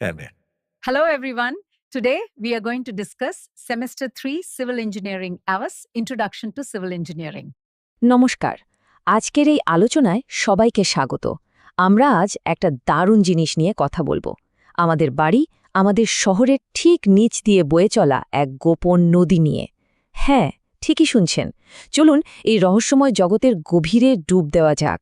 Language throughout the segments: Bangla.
Anne. Hello, everyone. Today, we are going to discuss Semester 3 Civil Engineering AWAS Introduction to Civil Engineering. নমস্কার আজকের এই আলোচনায় সবাইকে স্বাগত আমরা আজ একটা দারুণ জিনিস নিয়ে কথা বলব আমাদের বাড়ি আমাদের শহরের ঠিক নিচ দিয়ে বয়ে চলা এক গোপন নদী নিয়ে হ্যাঁ ঠিকই শুনছেন চলুন এই রহস্যময় জগতের গভীরে ডুব দেওয়া যাক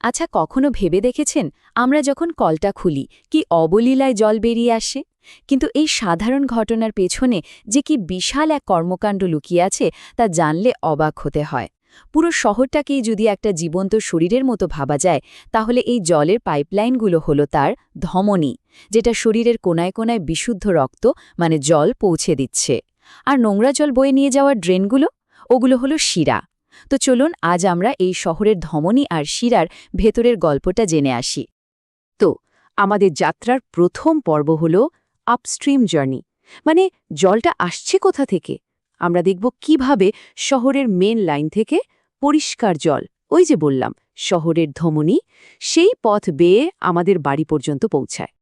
আচ্ছা কখনো ভেবে দেখেছেন আমরা যখন কলটা খুলি কি অবলীলায় জল বেরিয়ে আসে? কিন্তু এই সাধারণ ঘটনার পেছনে যে কি বিশাল এক কর্মকাণ্ড লুকিয়ে আছে তা জানলে অবাক হতে হয়। পুরো শহরটাকেই যদি একটা জীবন্ত শরীরের মতো ভাবা যায়, তাহলে এই জলের পাইপলাইনগুলো হলো তার ধমনী, যেটা শরীরের কোনায় কোনায় বিশুদ্ধ রক্ত মানে জল, পৌঁছে দিচ্ছে। আর নোংরা জল বয়ে নিয়ে যাওয়ার ড্রেনগুলো? ওগুলো হলো শিরা। তো চলুন আজ আমরা এই শহরের ধমনী আর শিরার ভেতরের গল্পটা জেনে আসি। তো, আমাদের যাত্রার প্রথম পর্ব হল আপস্ট্রিম জার্নি। মানে জলটা আসছে কোথা থেকে? আমরা দেখব কীভাবে শহরের মেন লাইন থেকে পরিষ্কার জল, ওই যে বললাম, শহরের ধমনী, সেই পথ বেয়ে আমাদের বাড়ি পর্যন্ত পৌঁছায়।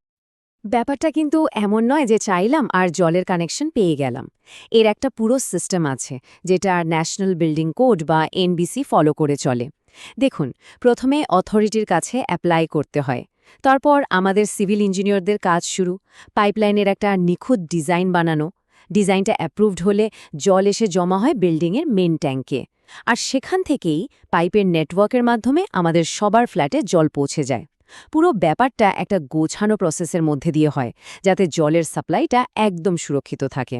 ব্যাপারটা কিন্তু এমন নয় যে চাইলাম আর জলের কানেকশন পেয়ে গেলাম। এর একটা পুরো সিস্টেম আছে, যেটা ন্যাশনাল বিল্ডিং কোড বা এনবিসি ফলো করে চলে। দেখুন, প্রথমে অথরিটির কাছে অ্যাপ্লাই করতে হয়। তারপর আমাদের সিভিল ইঞ্জিনিয়ারদের কাজ শুরু। পাইপলাইনের একটা নিখুঁত ডিজাইন বানানো। ডিজাইনটা অ্যাপ্রুভড হলে জল এসে জমা হয় বিল্ডিংয়ের মেন ট্যাঙ্কে আর সেখান থেকেই পাইপের নেটওয়ার্কের মাধ্যমে আমাদের সবার ফ্ল্যাটে জল পৌঁছে যায়। পুরো ব্যাপারটা একটা গোছানো প্রসেসের মধ্যে দিয়ে হয়, যাতে জলের সাপ্লাইটা একদম সুরক্ষিত থাকে।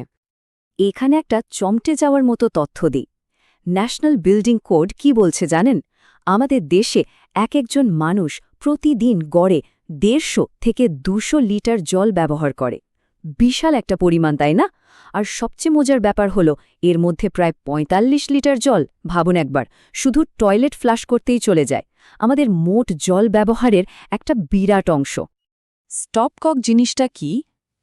এখানে একটা চমটে যাওয়ার মতো তথ্য দিই। ন্যাশনাল বিল্ডিং কোড কি বলছে জানেন? আমাদের দেশে এক একজন মানুষ প্রতিদিন গড়ে দেড়শো থেকে দুশো লিটার জল ব্যবহার করে। বিশাল একটা পরিমাণ, তাই না? আর সবচেয়ে মজার ব্যাপার হলো, এর মধ্যে প্রায় ৪৫ লিটার জল, ভাবুন একবার, শুধু টয়লেট ফ্লাশ করতেই চলে যায়। আমাদের মোট জল ব্যবহারের একটা বিরাট অংশ। স্টপকক জিনিসটা কি?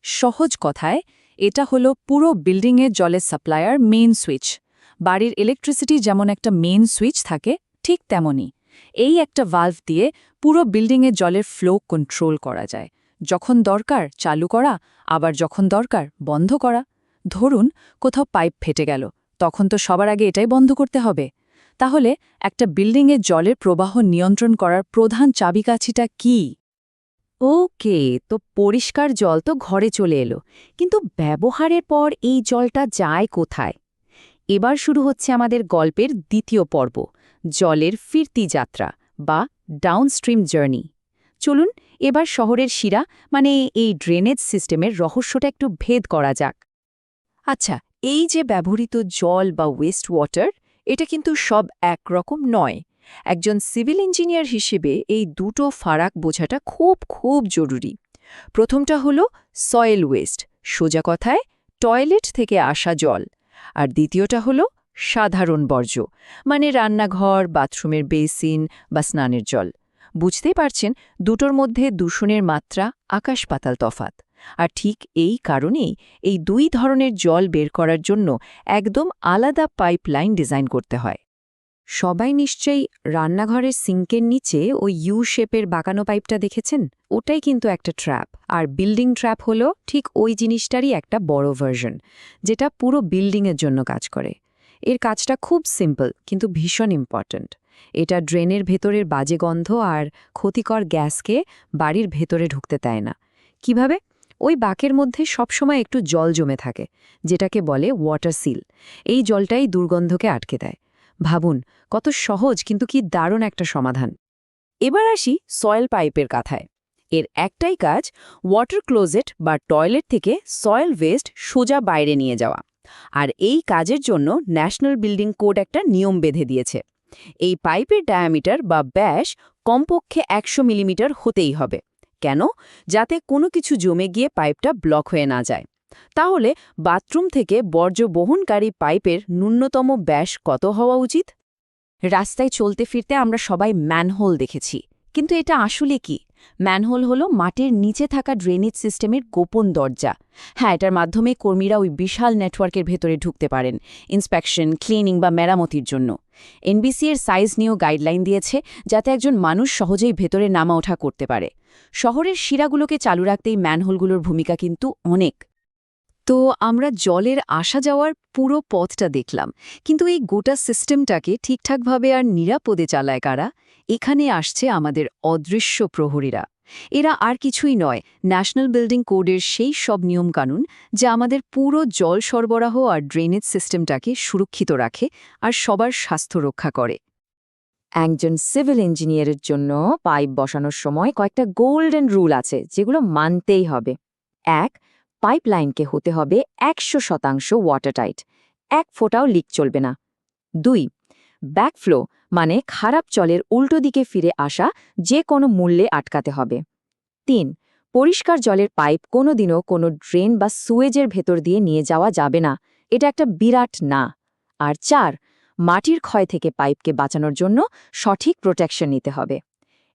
সহজ কথায়, এটা হলো পুরো বিল্ডিংয়ের জলের সাপ্লায়ার মেইন সুইচ। বাড়ির ইলেকট্রিসিটি যেমন একটা মেইন সুইচ থাকে, ঠিক তেমনই। এই একটা ভাল্ভ দিয়ে পুরো বিল্ডিংয়ের জলের ফ্লো কন্ট্রোল করা যায়। যখন দরকার, চালু করা, আবার যখন দরকার, বন্ধ করা। ধরুন, কোথাও পাইপ ফেটে গেল, তখন তো সবার আগে এটাই বন্ধ করতে হবে। তাহলে একটা বিল্ডিংয়ের জলের প্রবাহ নিয়ন্ত্রণ করার প্রধান চাবিকাছিটা কি? ওকে, তো পরিষ্কার জল তো ঘরে চলে এলো, কিন্তু ব্যবহারের পর এই জলটা যায় কোথায়? এবার শুরু হচ্ছে আমাদের গল্পের দ্বিতীয় পর্ব, জলের ফিরতি যাত্রা বা ডাউনস্ট্রিম জার্নি চলুন এবার শহরের শিরা মানে এই ড্রেনেজ সিস্টেমের রহস্যটা একটু ভেদ করা যাক। আচ্ছা এই যে ব্যবহৃত জল বা ওয়েস্ট ওয়াটার এটা কিন্তু সব একরকম নয়। একজন সিভিল ইঞ্জিনিয়ার হিসেবে এই দুটো ফারাক বোঝাটা খুব খুব জরুরি। প্রথমটা হলো সয়েল ওয়েস্ট, সোজা কথায় টয়লেট থেকে আসা জল। আর দ্বিতীয়টা হলো সাধারণ বর্জ্য মানে রান্নাঘর, বাথরুমের বেসিন বা স্নানের জল। বুঝতেই পারছেন, দুটোর মধ্যে দূষণের মাত্রা আকাশ পাতাল তফাত আর ঠিক এই কারণেই এই দুই ধরনের জল বের করার জন্য একদম আলাদা পাইপলাইন ডিজাইন করতে হয়। সবাই নিশ্চয়ই রান্নাঘরের সিঙ্কের নিচে ওই ইউ শেপের বাঁকানো পাইপটা দেখেছেন? ওটাই কিন্তু একটা ট্র্যাপ। আর বিল্ডিং ট্র্যাপ হলো ঠিক ওই জিনিসটারই একটা বড় ভার্সন, যেটা পুরো বিল্ডিংয়ের জন্য কাজ করে। এর কাজটা খুব সিম্পল, কিন্তু ভীষণ ইম্পর্ট্যান্ট। এটা ড্রেনের ভেতরের বাজে গন্ধ আর ক্ষতিকর গ্যাসকে বাড়ির ভেতরে ঢুকতে দেয় না। কীভাবে? ওই বাকের মধ্যে সবসময় একটু জল জমে থাকে, যেটাকে বলে ওয়াটার সিল এই জলটাই দুর্গন্ধকে আটকে দেয়। ভাবুন, কত সহজ কিন্তু কি দারুণ একটা সমাধান। এবার আসি সয়েল পাইপের কাথায়। এর একটাই কাজ ওয়াটার ক্লোজেট বা টয়লেট থেকে সয়েল ওয়েস্ট সোজা বাইরে নিয়ে যাওয়া। আর এই কাজের জন্য ন্যাশনাল বিল্ডিং কোড একটা নিয়ম বেঁধে দিয়েছে। এই পাইপের ডায়ামিটার বা ব্যাস কমপক্ষে একশো মিলিমিটার হতেই হবে। কেন? যাতে কোনো কিছু জমে গিয়ে পাইপটা ব্লক হয়ে না যায়। তাহলে বাথরুম থেকে বর্জ্য বহনকারী পাইপের ন্যূনতম ব্যাস কত হওয়া উচিত? রাস্তায় চলতে ফিরতে আমরা সবাই ম্যানহোল দেখেছি। কিন্তু এটা আসলে কি? ম্যানহোল হল মাটির নিচে থাকা ড্রেনেজ সিস্টেমের গোপন দরজা। হ্যাঁ এটার মাধ্যমে কর্মীরা ওই বিশাল নেটওয়ার্কের ভেতরে ঢুকতে পারেন ইন্সপেকশন ক্লিনিং বা মেরামতির জন্য। এনবিসি এর সাইজ নিয়েও গাইডলাইন দিয়েছে যাতে একজন মানুষ সহজেই ভেতরে নামা ওঠা করতে পারে। শহরের শিরাগুলোকে চালু রাখতেই ম্যানহোলগুলোর ভূমিকা কিন্তু অনেক। তো আমরা জলের আসা যাওয়ার পুরো পথটা দেখলাম। কিন্তু এই গোটা সিস্টেমটাকে ঠিকঠাকভাবে আর নিরাপদে চালায় কারা? এখানে আসছে আমাদের অদৃশ্য প্রহরীরা। এরা আর কিছুই নয়, ন্যাশনাল বিল্ডিং কোডের সেই সব নিয়মকানুন যা আমাদের পুরো জল সরবরাহ আর ড্রেনেজ সিস্টেমটাকে সুরক্ষিত রাখে আর সবার স্বাস্থ্য রক্ষা করে। একজন সিভিল ইঞ্জিনিয়ারের জন্য পাইপ বসানোর সময় কয়েকটা গোল্ডেন রুল আছে যেগুলো মানতেই হবে। এক পাইপলাইনকে হতে হবে একশো শতাংশ ওয়াটারটাইট এক ফোঁটাও লিক চলবে না। দুই ব্যাকফ্লো মানে খারাপ জলের উল্টো দিকে ফিরে আসা যে কোনো মূল্যে আটকাতে হবে। তিন, পরিষ্কার জলের পাইপ কোনোদিনও কোনো ড্রেন বা সুয়েজের ভেতর দিয়ে নিয়ে যাওয়া যাবে না। এটা একটা বিরাট না। আর চার, মাটির ক্ষয় থেকে পাইপকে বাঁচানোর জন্য সঠিক প্রোটেকশন নিতে হবে।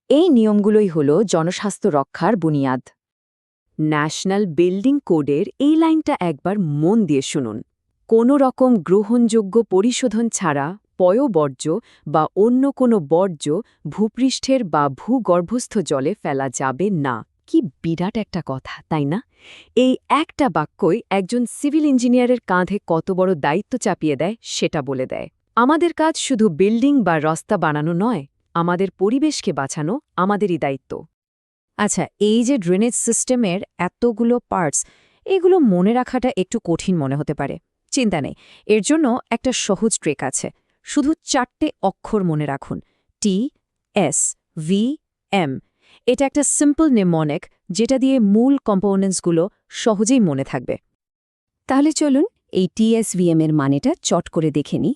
এই নিয়মগুলোই হল জনস্বাস্থ্য রক্ষার বুনিয়াদ। ন্যাশনাল বিল্ডিং কোডের এই লাইনটা একবার মন দিয়ে শুনুন। কোনো রকম গ্রহণযোগ্য পরিশোধন ছাড়া পয়বর্জ্য বা অন্য কোনো বর্জ্য ভূপৃষ্ঠের বা ভূগর্ভস্থ জলে ফেলা যাবে না। কি বিরাট একটা কথা, তাই না? এই একটা বাক্যই একজন সিভিল ইঞ্জিনিয়ারের কাঁধে কত বড় দায়িত্ব চাপিয়ে দেয় সেটা বলে দেয়। আমাদের কাজ শুধু বিল্ডিং বা রাস্তা বানানো নয়, আমাদের পরিবেশকে বাঁচানো আমাদেরই দায়িত্ব। আচ্ছা এই যে ড্রেনেজ সিস্টেমের এতগুলো পার্টস, এগুলো মনে রাখাটা একটু কঠিন মনে হতে পারে। চিন্তা নেই, এর জন্য একটা সহজ ট্রেক আছে। শুধু চারটে অক্ষর মনে রাখুন। টি এস ভি এম এটা একটা সিম্পল নেমনিক যেটা দিয়ে মূল কম্পোনেন্টসগুলো সহজেই মনে থাকবে। তাহলে চলুন এই টিএসভিএম এর মানেটা চট করে দেখে নিই।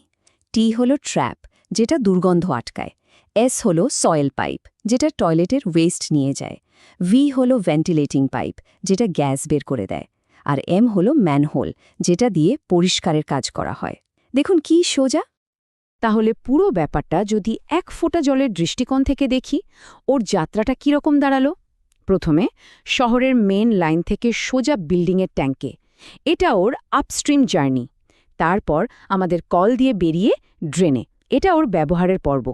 টি হল ট্র্যাপ যেটা দুর্গন্ধ আটকায়। এস হল সয়েল পাইপ যেটা টয়লেটের ওয়েস্ট নিয়ে যায়। ভি হল ভেন্টিলেটিং পাইপ যেটা গ্যাস বের করে দেয়। আর এম হল ম্যানহোল যেটা দিয়ে পরিষ্কারের কাজ করা হয়। দেখুন কি সোজা? তাহলে পুরো ব্যাপারটা যদি এক ফোঁটা জলের দৃষ্টিকোণ থেকে দেখি, ওর যাত্রাটা কীরকম দাঁড়াল? প্রথমে, শহরের মেন লাইন থেকে সোজা বিল্ডিংয়ের ট্যাঙ্কে এটা ওর আপস্ট্রিম জার্নি তারপর আমাদের কল দিয়ে বেরিয়ে ড্রেনে এটা ওর ব্যবহারের পর্ব।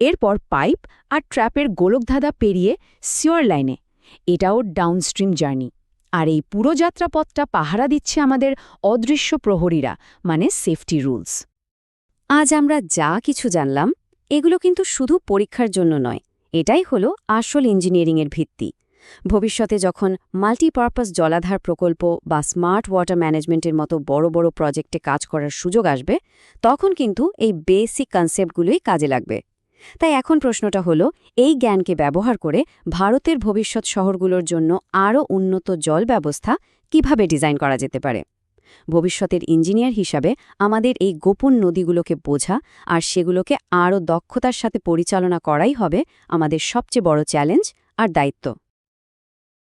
এরপর পাইপ আর ট্র্যাপের গোলকধাঁধা পেরিয়ে সিওর লাইনে। এটাও ডাউনস্ট্রিম জার্নি আর এই পুরো যাত্রাপথটা পাহারা দিচ্ছে আমাদের অদৃশ্য প্রহরীরা মানে সেফটি রুলস আজ আমরা যা কিছু জানলাম, এগুলো কিন্তু শুধু পরীক্ষার জন্য নয়, এটাই হলো আসল ইঞ্জিনিয়ারিংয়ের ভিত্তি। ভবিষ্যতে যখন মাল্টিপারপাস জলাধার প্রকল্প বা স্মার্ট ওয়াটার ম্যানেজমেন্টের মতো বড় বড় প্রজেক্টে কাজ করার সুযোগ আসবে, তখন কিন্তু এই বেসিক কনসেপ্টগুলোই কাজে লাগবে। তাই এখন প্রশ্নটা হলো, এই জ্ঞানকে ব্যবহার করে ভারতের ভবিষ্যৎ শহরগুলোর জন্য আরও উন্নত জল ব্যবস্থা কীভাবে ডিজাইন করা যেতে পারে? ভবিষ্যতের ইঞ্জিনিয়ার হিসাবে আমাদের এই গোপন নদীগুলোকে বোঝা আর সেগুলোকে আরও দক্ষতার সাথে পরিচালনা করাই হবে আমাদের সবচেয়ে বড় চ্যালেঞ্জ আর দায়িত্ব।